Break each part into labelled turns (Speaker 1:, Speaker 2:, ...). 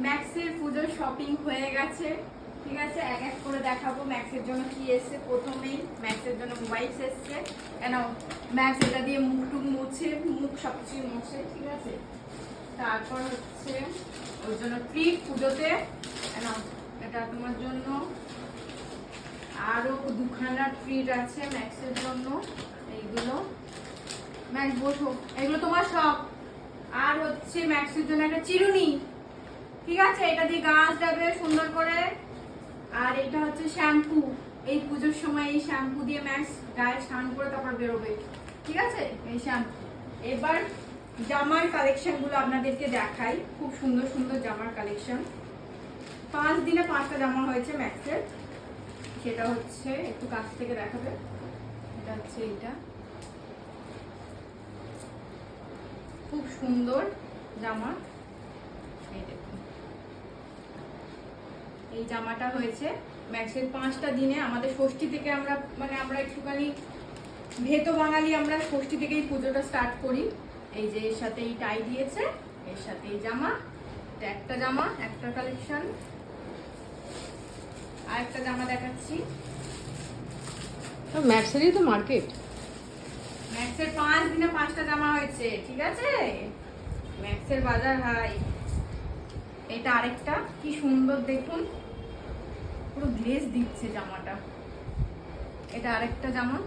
Speaker 1: ম্যাক্সের পুজোর শপিং হয়ে গেছে। ঠিক আছে? এক এক করে দেখাবো ম্যাক্সের জন্য কি এসছে। প্রথমেই ম্যাক্সের জন্য ওয়াইপস এসছে। কেন? ম্যাক্স এটা দিয়ে মুখ টুক মুছে, মুখ সব কিছুই মুছে, ঠিক আছে? তারপর হচ্ছে ওর জন্য ট্রিট পুজোতে। কেন? এটা তোমার জন্য আরও দুখানা ট্রিট আছে ম্যাক্সের জন্য। এইগুলো। ম্যাক্স বসো। এগুলো তোমার সব আর হচ্ছে ম্যাক্সের জন্য একটা চিরুনি। ঠিক আছে, এটা দিয়ে গাছ যাবে সুন্দর করে। আর এটা হচ্ছে শ্যাম্পু। এই পুজোর সময় এই শ্যাম্পু দিয়ে ম্যাক্স গায়ে স্নান করে তারপর বেরোবে। ঠিক আছে? এই শ্যাম্পু। এবার জামার কালেকশনগুলো আপনাদেরকে দেখাই। খুব সুন্দর সুন্দর জামার কালেকশন পাঁচ দিনে পাঁচটা জামা হয়েছে ম্যাক্সের। সেটা হচ্ছে একটু কাছ থেকে দেখাবে। এটা হচ্ছে এইটা। খুব সুন্দর জামা এই দেখুন এই জামাটা হয়েছে। ম্যাক্সের পাঁচটা দিনে আমাদের ষষ্ঠী থেকে আমরা মানে আমরা একটুখানি ভেতো বাঙালি আমরা ষষ্ঠী থেকেই পুজোটা স্টার্ট করি। এই যে এর সাথে এই টাই দিয়েছে এর সাথে এই জামা একটা জামা একটা কালেকশন আর একটা জামা দেখাচ্ছি।
Speaker 2: ম্যাক্সেরই তো মার্কেট
Speaker 1: ম্যাক্সের পাঁচ দিনে পাঁচটা জামা হয়েছে ঠিক আছে? ম্যাক্সের বাজার হাই। এটা আরেকটা কি সুন্দর দেখুন। পুরো গ্লেজ দিচ্ছে জামাটা। এটা আরেকটা জামা।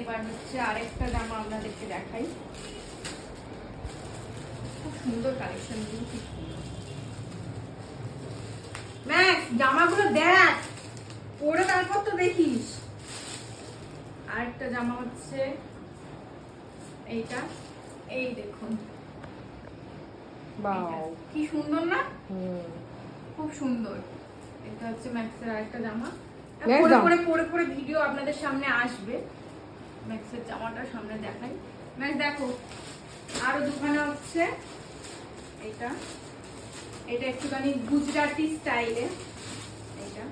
Speaker 1: এবার হচ্ছে আরেকটা জামা আপনাদেরকে দেখাই। খুব সুন্দর কালেকশন ম্যাক্স জামাগুলো দেখ। পরে তারপর তো দেখিস। আরেকটা জামা হচ্ছে এইটা। এই দেখুন। কি সুন্দর না?
Speaker 2: হুম।
Speaker 1: খুব সুন্দর। এটা হচ্ছে ম্যাক্সের আরেকটা জামা। পরে পরে পরে পরে ভিডিও আপনাদের সামনে আসবে। ম্যাক্সের জামাটা সামনে দেখাই। ম্যাক্স দেখো আরও দুখানা হচ্ছে। এটা। এটা একটুখানি গুজরাটি স্টাইলে। এটা।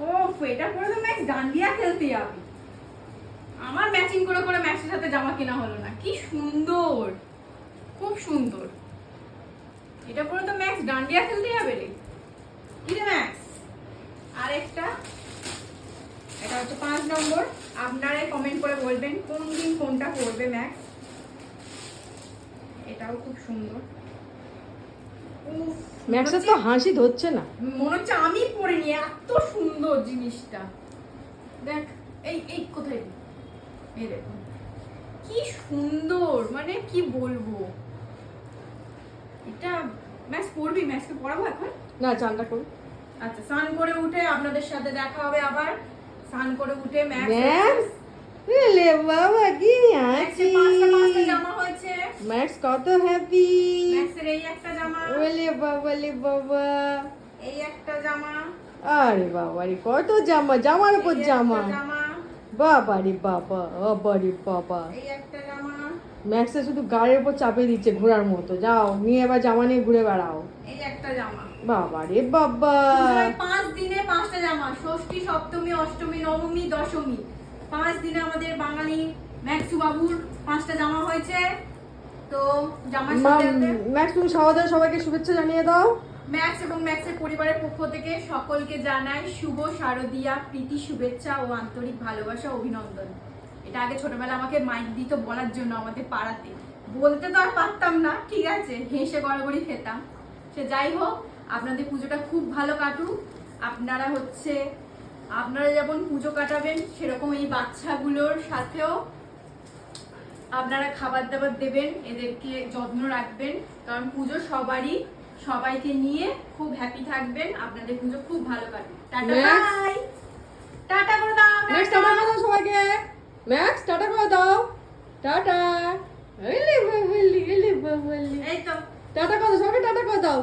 Speaker 1: ও এটা পরে তো ম্যাক্স ডান্ডিয়া খেলতে যাবে। আমার ম্যাচিং করে করে ম্যাক্সের সাথে জামা কেনা হলো না। কি সুন্দর। খুব সুন্দর। এটা পরে তো ম্যাক্স ডান্ডিয়া খেলতে যাবে রে। কি রে ম্যাক্স আরেকটা। এটা হচ্ছে পাঁচ নম্বর। আপনারাই কমেন্ট করে বলবেন কোন দিন কোনটা করবে ম্যাক্স এটাও খুব সুন্দর।
Speaker 2: ম্যাক্সের তো হাসি ধরছে না।
Speaker 1: মনে হচ্ছে আমি পরিনি এত সুন্দর জিনিসটা। দেখ এই এই কোথায়? এই দেখুন। কি সুন্দর মানে কি বলব? এটা ম্যাক্স পড়বি? ম্যাক্সকে পড়াবো এখন?
Speaker 2: না চানটা করুন।
Speaker 1: আচ্ছা স্নান করে উঠে আপনাদের সাথে দেখা হবে আবার। স্নান করে উঠে ম্যাক্স
Speaker 2: এলে বাবা কি হাসি
Speaker 1: পাঁচটা পাঁচটা জামা হয়েছে।
Speaker 2: ম্যাক্স কত হ্যাপি
Speaker 1: ম্যাক্সের এই একটা জামা।
Speaker 2: ওলে বাবা লে বাবা।
Speaker 1: এই একটা জামা।
Speaker 2: আরে বাবা রে কত জামা জামার উপর জামা।
Speaker 1: জামা।
Speaker 2: বাবা রে বাবা বাবা রে বাবা।
Speaker 1: এই একটা জামা।
Speaker 2: ম্যাক্সে শুধু গাড়ির উপর চাপিয়ে দিচ্ছে ঘোরার মতো। যাও নিয়ে এবার জামা নিয়ে ঘুরে বেড়াও।
Speaker 1: এই একটা জামা।
Speaker 2: বাবা রে বাবা।
Speaker 1: পাঁচ দিনে পাঁচটা জামা ষষ্ঠী সপ্তমী অষ্টমী নবমী দশমী। পাঁচ দিনে আমাদের বাঙালি ম্যাক্সু বাবুর পাঁচটা জামা হয়েছে। তো জামার সাথে
Speaker 2: ম্যাক্স তুমি সবাই সবাইকে শুভেচ্ছা জানিয়ে দাও।
Speaker 1: ম্যাক্স এবং ম্যাক্সের পরিবারের পক্ষ থেকে সকলকে জানাই শুভ শারদিয়া প্রীতি শুভেচ্ছা ও আন্তরিক ভালোবাসা অভিনন্দন। এটা আগে ছোটবেলা আমাকে মাইক দিত বলার জন্য আমাদের পাড়াতে। বলতে তো আর পারতাম না ঠিক আছে হেসে গড়াগড়ি খেতাম। সে যাই হোক আপনাদের পুজোটা খুব ভালো কাটুক। আপনারা হচ্ছে আপনারা যেমন পুজো কাটাবেন সেরকম এই বাচ্চাগুলোর সাথেও আপনারা খাবার দাবার দেবেন এদেরকে যত্ন রাখবেন। কারণ পুজো সবারই সবাইকে নিয়ে খুব হ্যাপি থাকবেন। আপনাদের পুজো খুব ভালো কাটবে টাটা বাই টাটা করে দাও
Speaker 2: ম্যাক্স
Speaker 1: টাটা।
Speaker 2: টাটা! করে দাও সবাইকে! ম্যাক্স টাটা করে দাও। টাটা। টাটা করে দাও সবাইকে টাটা করে দাও।